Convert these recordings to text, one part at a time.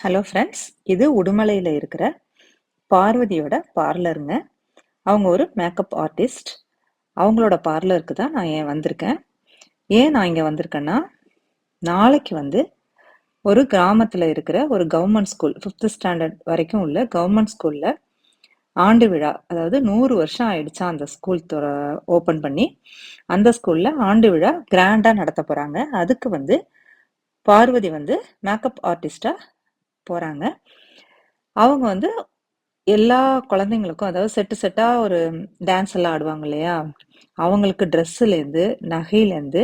Hello friends இது உடுமலையில் இருக்கிற பார்வதியோட பார்லருங்க அவங்க ஒரு மேக்கப் ஆர்டிஸ்ட் அவங்களோட பார்லருக்கு தான் நான் ஏன் வந்திருக்கேன். ஏன் நான் இங்கே வந்திருக்கேன்னா நாளைக்கு வந்து ஒரு கிராமத்தில் இருக்கிற ஒரு கவர்மெண்ட் ஸ்கூல் ஃபிஃப்த் ஸ்டாண்டர்ட் வரைக்கும் உள்ள கவர்மெண்ட் ஸ்கூலில் ஆண்டு விழா அதாவது நூறு வருஷம் ஆயிடுச்சா அந்த ஸ்கூல் ஓப்பன் பண்ணி அந்த ஸ்கூலில் ஆண்டு விழா கிராண்டாக நடத்த போகிறாங்க அதுக்கு வந்து பார்வதி வந்து மேக்கப் ஆர்டிஸ்டாக போகிறாங்க அவங்க வந்து எல்லா குழந்தைங்களுக்கும் அதாவது செட்டு செட்டாக ஒரு டான்ஸ் எல்லாம் ஆடுவாங்க இல்லையா? அவங்களுக்கு ட்ரெஸ்ஸுலேருந்து நகையிலேருந்து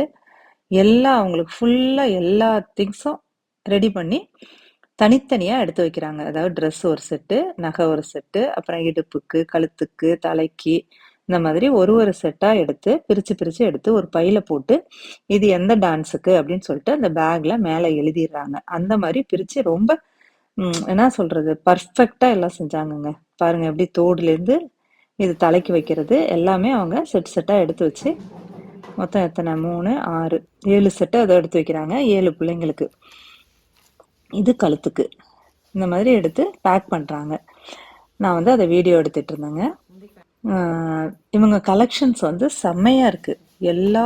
எல்லாம் அவங்களுக்கு ஃபுல்லாக எல்லா திங்ஸும் ரெடி பண்ணி தனித்தனியாக எடுத்து வைக்கிறாங்க. அதாவது ட்ரெஸ் ஒரு செட்டு நகை ஒரு செட்டு அப்புறம் இடுப்புக்கு கழுத்துக்கு தலைக்கு இந்த மாதிரி ஒரு ஒரு செட்டாக எடுத்து பிரித்து பிரித்து எடுத்து ஒரு பையில போட்டு இது எந்த டான்ஸுக்கு அப்படின்னு சொல்லிட்டு அந்த பேக்ல மேலே எழுதிடுறாங்க. அந்த மாதிரி பிரித்து ரொம்ப ம், என்ன சொல்றது? பர்ஃபெக்டா எல்லாம் செஞ்சாங்கங்க. பாருங்க எப்படி தோடுலேருந்து இது தலைக்கு வைக்கிறது எல்லாமே அவங்க செட் செட்டா எடுத்து வச்சு மொத்தம் எத்தனை? மூணு ஆறு ஏழு செட்டை அதை எடுத்து வைக்கிறாங்க ஏழு பிள்ளைங்களுக்கு. இது கழுத்துக்கு. இந்த மாதிரி எடுத்து பேக் பண்ணுறாங்க நான் வந்து அதை வீடியோ எடுத்துட்டு இருந்தேங்க. இவங்க கலெக்ஷன்ஸ் வந்து செம்மையாக இருக்குது எல்லா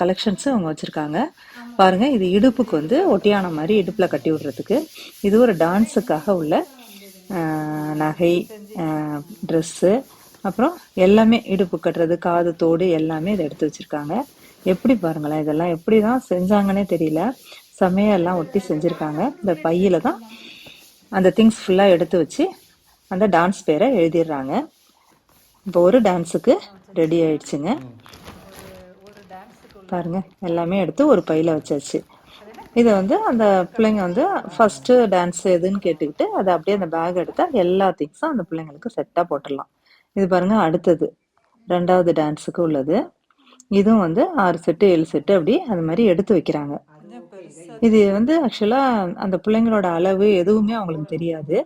கலெக்ஷன்ஸும் அவங்க வச்சுருக்காங்க. பாருங்கள் இது இடுப்புக்கு வந்து ஒட்டியான மாதிரி இடுப்பில் கட்டி விடுறதுக்கு. இது ஒரு டான்ஸுக்காக உள்ள நகை ட்ரெஸ்ஸு அப்புறம் எல்லாமே இடுப்பு கட்டுறது காது தோடு எல்லாமே இதை எடுத்து வச்சுருக்காங்க. எப்படி பாருங்களேன் இதெல்லாம் எப்படி தான் செஞ்சாங்கன்னே தெரியல. சமையெல்லாம் ஒட்டி செஞ்சுருக்காங்க. இந்த பையில் தான் அந்த திங்ஸ் ஃபுல்லாக எடுத்து வச்சு அந்த டான்ஸ் பேரை எழுதிடுறாங்க. இப்போ ஒரு டான்ஸுக்கு ரெடி ஆயிடுச்சுங்க. பாருங்க. எல்லாமே எடுத்து ஒரு பையில வச்சாச்சு. இதை வந்து அந்த பிள்ளைங்க வந்து ஃபர்ஸ்ட் டான்ஸ் எதுன்னு கேட்டுக்கிட்டு அதை அப்படியே அந்த பேக் எடுத்து எல்லா திங்ஸும் அந்த பிள்ளைங்களுக்கு செட்டாக போட்டுடலாம். இது பாருங்க அடுத்தது. ரெண்டாவது டான்ஸுக்கு உள்ளது. இதுவும் வந்து ஆறு செட்டு ஏழு செட்டு அப்படி அது மாதிரி எடுத்து வைக்கிறாங்க. இது வந்து ஆக்சுவலா அந்த பிள்ளைங்களோட அளவு எதுவுமே அவங்களுக்கு தெரியாது.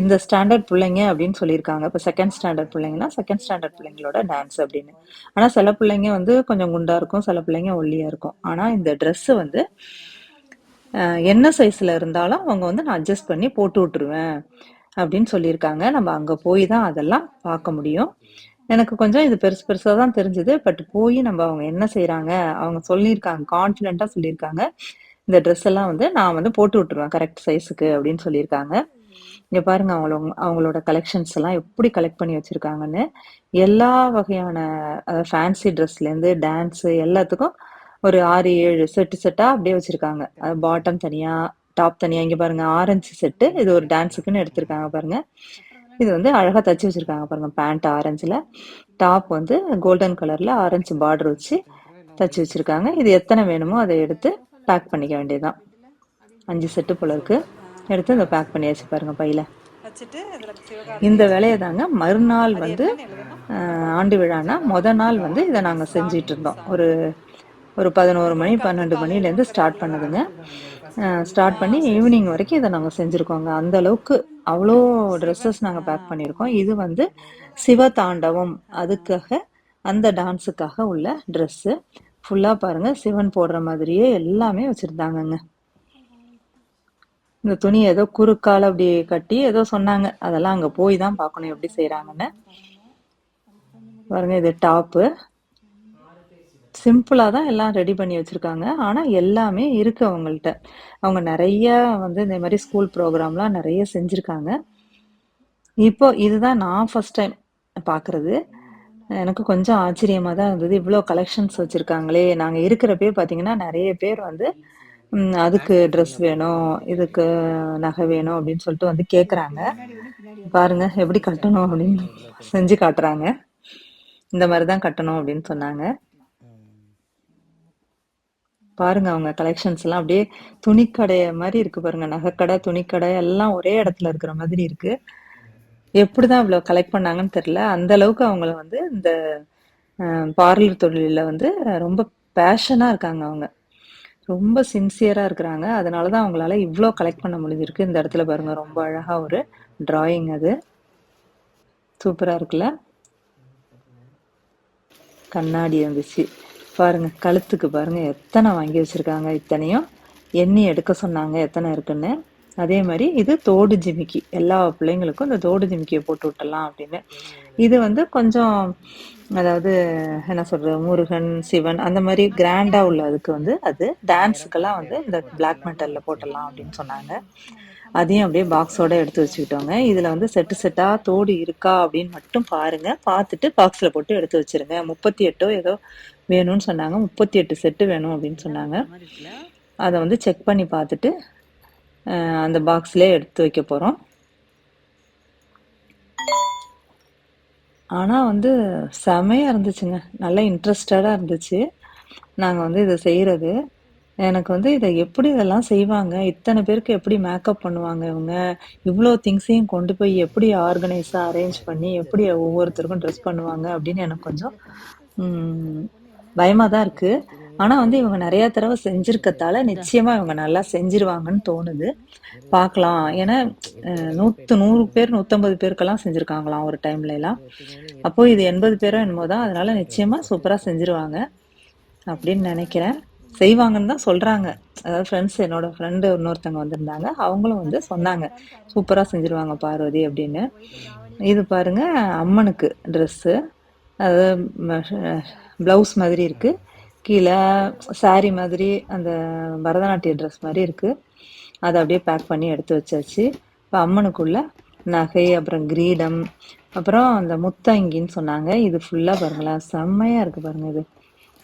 இந்த ஸ்டாண்டர்ட் பிள்ளைங்க அப்படின்னு சொல்லியிருக்காங்க. இப்போ செகண்ட் ஸ்டாண்டர்ட் பிள்ளைங்கன்னா செகண்ட் ஸ்டாண்டர்ட் பிள்ளைங்களோட டான்ஸ் அப்படின்னு. ஆனால் சில பிள்ளைங்க வந்து கொஞ்சம் குண்டா இருக்கும் சில பிள்ளைங்க ஒல்லியா இருக்கும். ஆனால் இந்த Dress வந்து என்ன சைஸ்ல இருந்தாலும் அவங்க வந்து நான் அட்ஜஸ்ட் பண்ணி போட்டு விட்டுருவேன் அப்படின்னு சொல்லியிருக்காங்க. நம்ம அங்க போய் தான் அதெல்லாம் பார்க்க முடியும். எனக்கு கொஞ்சம் இது பெருசு பெருசா தான் தெரிஞ்சது. பட் போய் நம்ம அவங்க என்ன செய்றாங்க அவங்க சொல்லியிருக்காங்க கான்ஃபிடென்ட்டா சொல்லியிருக்காங்க. இந்த ட்ரெஸ் எல்லாம் வந்து நான் வந்து போட்டு விட்டுருவேன் கரெக்ட் சைஸுக்கு அப்படின்னு சொல்லியிருக்காங்க. இங்கே பாருங்க அவங்களோட அவங்களோட கலெக்ஷன்ஸ் எல்லாம் எப்படி கலெக்ட் பண்ணி வச்சிருக்காங்கன்னு. எல்லா வகையான ஃபேன்சி ட்ரெஸ்லேருந்து டான்ஸு எல்லாத்துக்கும் ஒரு ஆறு ஏழு செட்டு செட்டாக அப்படியே வச்சுருக்காங்க. பாட்டம் தனியாக டாப் தனியாக இங்கே பாருங்க ஆரஞ்சு செட்டு இது ஒரு டான்ஸுக்குன்னு எடுத்திருக்காங்க பாருங்க. இது வந்து அழகாக தச்சு வச்சிருக்காங்க பாருங்க பேண்ட் ஆரஞ்சில் டாப் வந்து கோல்டன் கலரில் ஆரஞ்சு பார்டர் வச்சு தச்சு வச்சுருக்காங்க. இது எத்தனை வேணுமோ அதை எடுத்து பேக் பண்ணிக்க வேண்டியதுதான். அஞ்சு செட்டு போல இருக்கு. எடுத்து இந்த பேக் பண்ணியாச்சு பாருங்க பையில. இந்த வேலையை தாங்க மறுநாள் வந்து ஆண்டு விழானா முத நாள் வந்து இதை நாங்க செஞ்சிட்டு இருந்தோம். ஒரு ஒரு பதினோரு மணி பன்னெண்டு மணிலேருந்து ஸ்டார்ட் பண்ணதுங்க. ஸ்டார்ட் பண்ணி ஈவினிங் வரைக்கும் இதை நாங்கள் செஞ்சுருக்கோங்க. அந்த அளவுக்கு அவ்வளோ ட்ரெஸ்ஸஸ் நாங்கள் பேக் பண்ணியிருக்கோம் இது வந்து சிவதாண்டவம் அதுக்காக அந்த டான்ஸுக்காக உள்ள ட்ரெஸ்ஸு. ஃபுல்லாக பாருங்க சிவன் போடுற மாதிரியே எல்லாமே வச்சுருந்தாங்கங்க. இந்த துணி ஏதோ குறுக்கால் அப்படி கட்டி ஏதோ சொன்னாங்க. அதெல்லாம் அங்க போய் தான் பார்க்கணும் எப்படி செய்கிறாங்கன்னு பாருங்க இது டாப்பு சிம்பிளா தான் எல்லாம் ரெடி பண்ணி வச்சிருக்காங்க. ஆனா எல்லாமே இருக்கு அவங்கள்ட்ட. அவங்க நிறைய வந்து இந்த மாதிரி ஸ்கூல் ப்ரோக்ராம்லாம் நிறைய செஞ்சிருக்காங்க. இப்போ இதுதான் நான் ஃபர்ஸ்ட் டைம் பார்க்குறது. எனக்கு கொஞ்சம் ஆச்சரியமா தான் இருந்தது. இவ்வளோ கலெக்ஷன்ஸ் வச்சிருக்காங்களே. நாங்க இருக்கிறப்பே பார்த்தீங்கன்னா நிறைய பேர் வந்து அதுக்கு ட்ரெஸ் வேணும் இதுக்கு நகை வேணும் அப்படின்னு சொல்லிட்டு வந்து கேக்குறாங்க. பாருங்க எப்படி கட்டணும் அப்படின்னு செஞ்சு காட்டுறாங்க. இந்த மாதிரி தான் கட்டணும் அப்படின்னு சொன்னாங்க. பாருங்க அவங்க கலெக்ஷன்ஸ் எல்லாம் அப்படியே துணிக்கடை மாதிரி இருக்கு பாருங்க. நகைக்கடை துணிக்கடை எல்லாம் ஒரே இடத்துல இருக்கிற மாதிரி இருக்கு. எப்படி தான் இவ்வளோ கலெக்ட் பண்ணாங்கன்னு தெரில அந்த அளவுக்கு அவங்கள வந்து இந்த பார்லர் தொழிலில் வந்து ரொம்ப பேஷனாக இருக்காங்க அவங்க. ரொம்ப சின்சியராக இருக்கிறாங்க. அதனாலதான் அவங்களால இவ்வளோ கலெக்ட் பண்ண முடிஞ்சிருக்கு. இந்த இடத்துல பாருங்க ரொம்ப அழகாக ஒரு டிராயிங் அது. சூப்பராக இருக்குல்ல? கண்ணாடி வந்துச்சு பாருங்க கழுத்துக்கு பாருங்க எத்தனை வாங்கி வச்சிருக்காங்க இத்தனையும். எண்ணி எடுக்க சொன்னாங்க எத்தனை இருக்குன்னு. அதே மாதிரி இது தோடு ஜிமிக்கி. எல்லா பிள்ளைங்களுக்கும் இந்த தோடு ஜிமிக்கியை போட்டு விட்டுடலாம் அப்படின்னு. இது வந்து கொஞ்சம் அதாவது என்ன சொல்றது முருகன் சிவன் அந்த மாதிரி கிராண்டா உள்ளதுக்கு வந்து அது டான்ஸுக்கெல்லாம் வந்து இந்த பிளாக் மெட்டல்ல போட்டலாம் அப்படின்னு சொன்னாங்க. அதையும் அப்படியே பாக்ஸோட எடுத்து வச்சுக்கிட்டோங்க. இதுல வந்து செட்டு செட்டா தோடு இருக்கா அப்படின்னு மட்டும் பாருங்க. பார்த்துட்டு பாக்ஸ்ல போட்டு எடுத்து வச்சிருங்க. முப்பத்தி எட்டோ ஏதோ வேணும்னு சொன்னாங்க. முப்பத்தி எட்டு செட்டு வேணும் அப்படின்னு சொன்னாங்க. அதை வந்து செக் பண்ணி பார்த்துட்டு அந்த பாக்ஸ்லேயே எடுத்து வைக்க போகிறோம் ஆனால் வந்து செமையாக இருந்துச்சுங்க. நல்லா இன்ட்ரெஸ்டடாக இருந்துச்சு. நாங்கள் வந்து இதை செய்கிறது எனக்கு வந்து இதை எப்படி இதெல்லாம் செய்வாங்க? இத்தனை பேருக்கு எப்படி மேக்கப் பண்ணுவாங்க இவங்க? இவ்வளோ திங்ஸையும் கொண்டு போய் எப்படி ஆர்கனைஸாக அரேஞ்ச் பண்ணி எப்படி ஒவ்வொருத்தருக்கும் ட்ரெஸ் பண்ணுவாங்க அப்படின்னு எனக்கு கொஞ்சம் பயமாக தான் இருக்குது ஆனா வந்து இவங்க நிறைய தடவை செஞ்சிருக்கத்தால நிச்சயமா இவங்க நல்லா செஞ்சிருவாங்கன்னு தோணுது. பார்க்கலாம் ஏன்னா நூற்று நூத்து நூறு பேர் நூத்தம்பது பேருக்கெல்லாம் செஞ்சிருக்காங்களாம் ஒரு டைம்ல எல்லாம். அப்போ இது எண்பது பேரோ என்னமோ தான் அதனால நிச்சயமா சூப்பரா செஞ்சிருவாங்க அப்படின்னு நினைக்கிறேன். செய்வாங்கன்னு தான் சொல்றாங்க. அதாவது ஃப்ரெண்ட்ஸ் என்னோட ஃப்ரெண்டு இன்னொருத்தவங்க வந்திருந்தாங்க. அவங்களும் வந்து சொன்னாங்க. சூப்பரா செஞ்சிருவாங்க பார்வதி அப்படின்னு. இது பாருங்க அம்மனுக்கு ட்ரெஸ்ஸு அது ப்ளவுஸ் மாதிரி இருக்குது கீழே சாரி மாதிரி அந்த பரதநாட்டிய ட்ரெஸ் மாதிரி இருக்குது அதை அப்படியே பேக் பண்ணி எடுத்து வச்சாச்சு. இப்போ அம்மனுக்குள்ள நகை அப்புறம் கிரீடம் அப்புறம் அந்த முத்தங்கின்னு சொன்னாங்க. இது ஃபுல்லாக பாருங்களேன். செம்மையாக இருக்குது பாருங்கள் இது.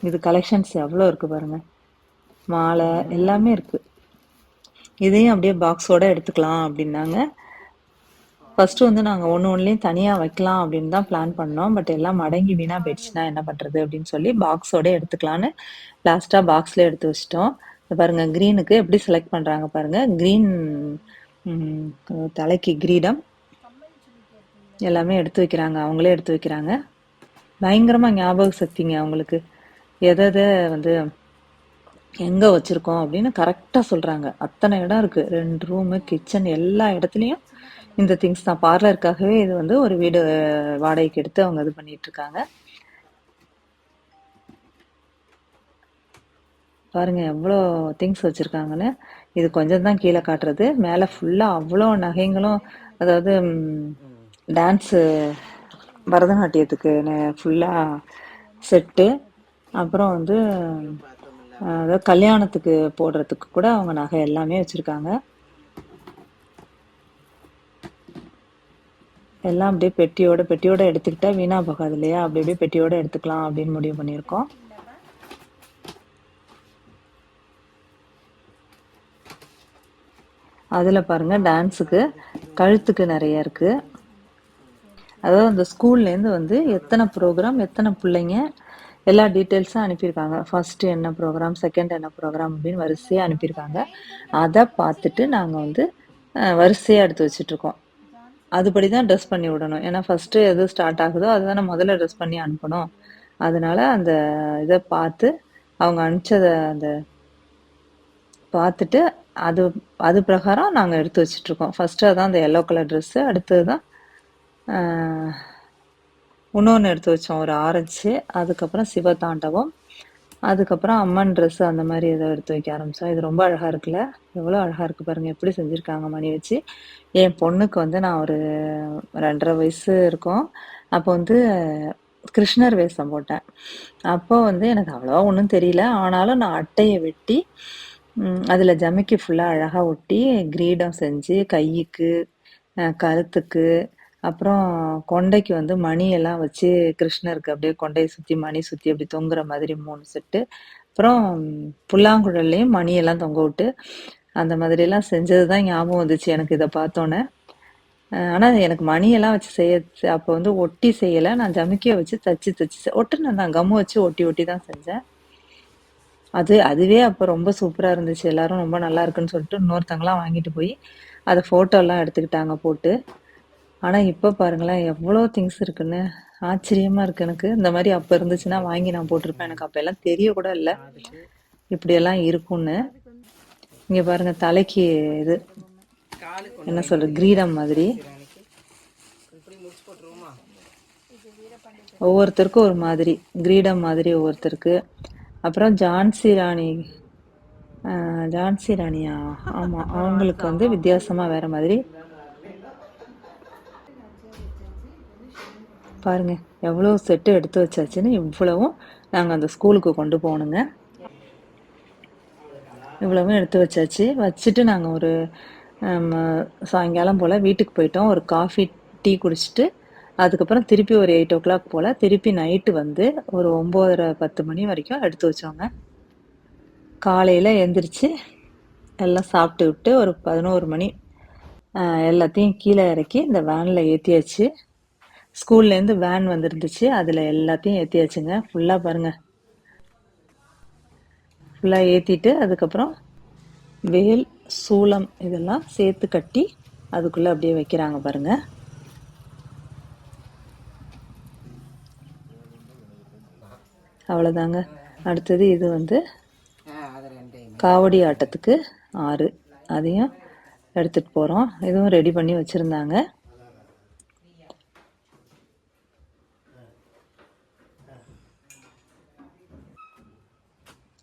இது கலெக்ஷன்ஸ் எவ்வளோ இருக்குது பாருங்கள் மாலை எல்லாமே இருக்குது இதையும் அப்படியே பாக்ஸோட எடுத்துக்கலாம் அப்படின்னாங்க. ஃபர்ஸ்ட் வந்து நாங்கள் ஒன்று ஒன்றுலையும் தனியாக வைக்கலாம் அப்படின்னு தான் பிளான் பண்ணோம். பட் எல்லாம் மடங்கி வீணாக போயிடுச்சுன்னா என்ன பண்ணுறது அப்படின்னு சொல்லி பாக்ஸோட எடுத்துக்கலான்னு லாஸ்ட்டாக பாக்ஸில் எடுத்து வச்சிட்டோம். பாருங்கள் பாருங்க க்ரீனுக்கு எப்படி செலக்ட் பண்ணுறாங்க பாருங்க. க்ரீன் தலைக்கு கிரீடம் எல்லாமே எடுத்து வைக்கிறாங்க. அவங்களே எடுத்து வைக்கிறாங்க. பயங்கரமா ஞாபக சக்திங்க அவங்களுக்கு. எதை எதை வந்து எங்க வச்சிருக்கோம் அப்படின்னு கரெக்டா சொல்றாங்க. அத்தனை இடம் இருக்கு. ரெண்டு ரூமு கிச்சன் எல்லா இடத்துலயும் இந்த திங்ஸ் தான் பார்லருக்காகவே இது வந்து ஒரு வீடு வாடகைக்கு எடுத்து அவங்க இது பண்ணிட்டு இருக்காங்க பாருங்க எவ்வளோ திங்ஸ் வச்சிருக்காங்கன்னு. இது கொஞ்சம் தான் கீழே காட்டுறது. மேலே ஃபுல்லாக அவ்வளோ நகைங்களும் அதாவது டான்ஸு பரதநாட்டியத்துக்கு ஃபுல்லாக செட்டு. அப்புறம் வந்து அதாவது கல்யாணத்துக்கு போடுறதுக்கு கூட அவங்க நகை எல்லாமே வச்சுருக்காங்க. எல்லாம் அப்படியே பெட்டியோட பெட்டியோட எடுத்துக்கிட்டா வீணா போகாது இல்லையா? அப்படி அப்படியே பெட்டியோட எடுத்துக்கலாம் அப்படின்னு முடிவு பண்ணியிருக்கோம். அதில் பாருங்கள் டான்ஸுக்கு கழுத்துக்கு நிறைய இருக்குது அதாவது அந்த ஸ்கூல்லேருந்து வந்து எத்தனை ப்ரோக்ராம் எத்தனை பிள்ளைங்க எல்லா டீட்டெயில்ஸும் அனுப்பியிருக்காங்க. ஃபஸ்ட்டு என்ன ப்ரோக்ராம் செகண்ட் என்ன ப்ரோக்ராம் அப்படின்னு வரிசையாக அனுப்பியிருக்காங்க. அதை பார்த்துட்டு நாங்கள் வந்து வரிசையாக எடுத்து வச்சிட்டுருக்கோம் அதுபடி தான் ட்ரெஸ் பண்ணி விடணும். ஏன்னா ஃபஸ்ட்டு எது ஸ்டார்ட் ஆகுதோ அதுதானே முதல்ல ட்ரெஸ் பண்ணி அனுப்பணும். அதனால அந்த இதை பார்த்து அவங்க அனுப்பிச்சத அந்த பார்த்துட்டு அது அது பிரகாரம் நாங்கள் எடுத்து வச்சிட்டு இருக்கோம் அதான் அந்த எல்லோ கலர் ட்ரெஸ்ஸு அடுத்தது தான் இன்னொன்று எடுத்து வச்சோம் ஒரு ஆரஞ்சு. அதுக்கப்புறம் சிவதாண்டவம். அதுக்கப்புறம் அம்மன் ட்ரெஸ் அந்த மாதிரி ஏதோ எடுத்து வைக்க ஆரம்பித்தோம் இது ரொம்ப அழகாக இருக்குல்ல? எவ்வளோ அழகாக இருக்குது பாருங்கள் எப்படி செஞ்சுருக்காங்க மணி வச்சு. என் பொண்ணுக்கு வந்து நான் ஒரு ரெண்டரை வயசு இருக்கும். அப்போ வந்து கிருஷ்ணர் வேஷம் போட்டேன். அப்போ வந்து எனக்கு அவ்வளோவா ஒன்றும் தெரியல. ஆனாலும் நான் அட்டையை வெட்டி அதில் ஜமிக்கி ஃபுல்லாக அழகாக ஒட்டி கிரீடம் செஞ்சு கைக்கு கருத்துக்கு கழுத்துக்கு அப்புறம் கொண்டைக்கு வந்து மணியெல்லாம் வச்சு கிருஷ்ணருக்கு அப்படியே கொண்டையை சுற்றி மணி சுற்றி அப்படி தொங்குற மாதிரி மூணு செட்டு. அப்புறம் புல்லாங்குழல்லையும் மணியெல்லாம் தொங்க விட்டு அந்த மாதிரிலாம் செஞ்சது தான் ஞாபகம் வந்துச்சு எனக்கு இதை பார்த்தோன்னே. ஆனால் எனக்கு மணியெல்லாம் வச்சு செய்ய அப்போ வந்து ஒட்டி செய்யலை. நான் ஜமிக்கிய வச்சு தச்சு தச்சு ஒட்டுன்னு ஒட்டுனேன் தான் கம்மு வச்சு ஒட்டி ஒட்டி தான் செஞ்சேன். அது அதுவே அப்போ ரொம்ப சூப்பராக இருந்துச்சு. எல்லாரும் ரொம்ப நல்லா இருக்குன்னு சொல்லிட்டு இன்னொருத்தங்களாம் வாங்கிட்டு போய் அதை ஃபோட்டோ எல்லாம் எடுத்துக்கிட்டாங்க போட்டு. ஆனால் இப்போ பாருங்களேன் எவ்வளோ திங்ஸ் இருக்குன்னு. ஆச்சரியமா இருக்கு எனக்கு. இந்த மாதிரி அப்போ இருந்துச்சுன்னா வாங்கி நான் போட்டிருப்பேன். எனக்கு அப்போ எல்லாம் தெரிய கூட இல்லை. இப்படியெல்லாம் இருக்கும்னு. இங்கே பாருங்க தலைக்கு இது. என்ன சொல்ற கிரீடம் மாதிரி. ஒவ்வொருத்தருக்கும் ஒரு மாதிரி. கிரீடம் மாதிரி ஒவ்வொருத்தருக்கு. அப்புறம் ஜான்சி ராணி. ஜான்சி ராணியா? ஆமா அவங்களுக்கு வந்து வித்தியாசமா வேற மாதிரி பாருங்க எவ்வளோ செட்டு எடுத்து வச்சாச்சுன்னு இவ்வளவும் நாங்கள் அந்த ஸ்கூலுக்கு கொண்டு போகணுங்க. இவ்வளவும் எடுத்து வச்சாச்சு. வச்சுட்டு நாங்கள் ஒரு சாயங்காலம் போல் வீட்டுக்கு போயிட்டோம். ஒரு காஃபி டீ குடிச்சிட்டு அதுக்கப்புறம் திருப்பி ஒரு எயிட் ஓ கிளாக் போல் திருப்பி நைட்டு வந்து ஒரு ஒம்போதரை பத்து மணி வரைக்கும் எடுத்து வச்சோங்க. காலையில் எந்திரிச்சு எல்லாம் சாப்பிட்டு விட்டு ஒரு பதினோரு மணி எல்லாத்தையும் கீழே இறக்கி இந்த வேனில் ஏற்றியாச்சு ஸ்கூல்லேருந்து வேன் வந்துருந்துச்சு. அதில் எல்லாத்தையும் ஏற்றியாச்சுங்க ஃபுல்லாக பாருங்கள் ஃபுல்லாக ஏற்றிட்டு அதுக்கப்புறம் வேல் சூளம் இதெல்லாம் சேர்த்து கட்டி அதுக்குள்ளே அப்படியே வைக்கிறாங்க பாருங்க. அவ்வளோதாங்க அடுத்தது இது வந்து காவடி ஆட்டத்துக்கு ஆறு. அதையும் எடுத்துகிட்டு போகிறோம் இதுவும் ரெடி பண்ணி வச்சுருந்தாங்க.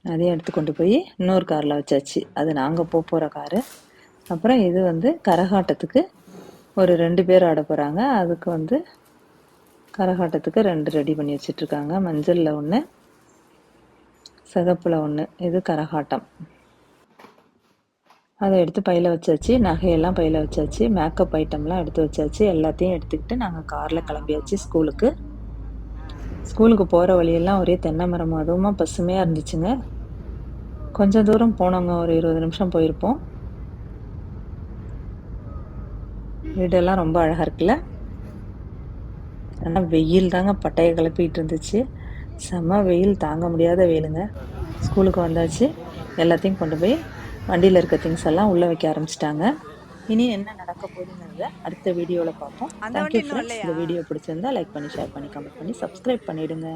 அதையும் எடுத்து கொண்டு போய் இன்னொரு காரில் வச்சாச்சு. அது நாங்கள் போக போகிற காரு அப்புறம் இது வந்து கரகாட்டத்துக்கு ஒரு ரெண்டு பேர் ஆட போகிறாங்க அதுக்கு வந்து கரகாட்டத்துக்கு ரெண்டு ரெடி பண்ணி வச்சிட்ருக்காங்க. மஞ்சளில் ஒன்று சிகப்பில் ஒன்று இது கரகாட்டம். அதை எடுத்து பையில் வச்சாச்சு. நகையெல்லாம் பையில் வச்சாச்சு. மேக்கப் ஐட்டம்லாம் எடுத்து வச்சாச்சு. எல்லாத்தையும் எடுத்துக்கிட்டு நாங்கள் காரில் கிளம்பியாச்சு ஸ்கூலுக்கு ஸ்கூலுக்கு போகிற வழியெல்லாம் ஒரே தென்னை மரம் அதுவுமா பசுமையாக இருந்துச்சுங்க. கொஞ்சம் தூரம் போனோங்க ஒரு இருபது நிமிஷம் போயிருப்போம். வீடெல்லாம் ரொம்ப அழகாக இருக்குல்ல? ஆனால் வெயில் தாங்க பட்டையை கிளப்பிட்டு இருந்துச்சு. செம்ம வெயில் தாங்க முடியாத வெயிலுங்க. ஸ்கூலுக்கு வந்தாச்சு. எல்லாத்தையும் கொண்டு போய் வண்டியில் இருக்க திங்ஸ் எல்லாம் உள்ளே வைக்க ஆரம்பிச்சிட்டாங்க. இனி என்ன நடக்க போகுதுங்கிறத அடுத்த வீடியோவில் பார்ப்போம். தேங்க்யூ ஃப்ரெண்ட்ஸ் இந்த வீடியோ பிடிச்சிருந்தா லைக் பண்ணி ஷேர் பண்ணி கமெண்ட் பண்ணி சப்ஸ்கிரைப் பண்ணிடுங்க.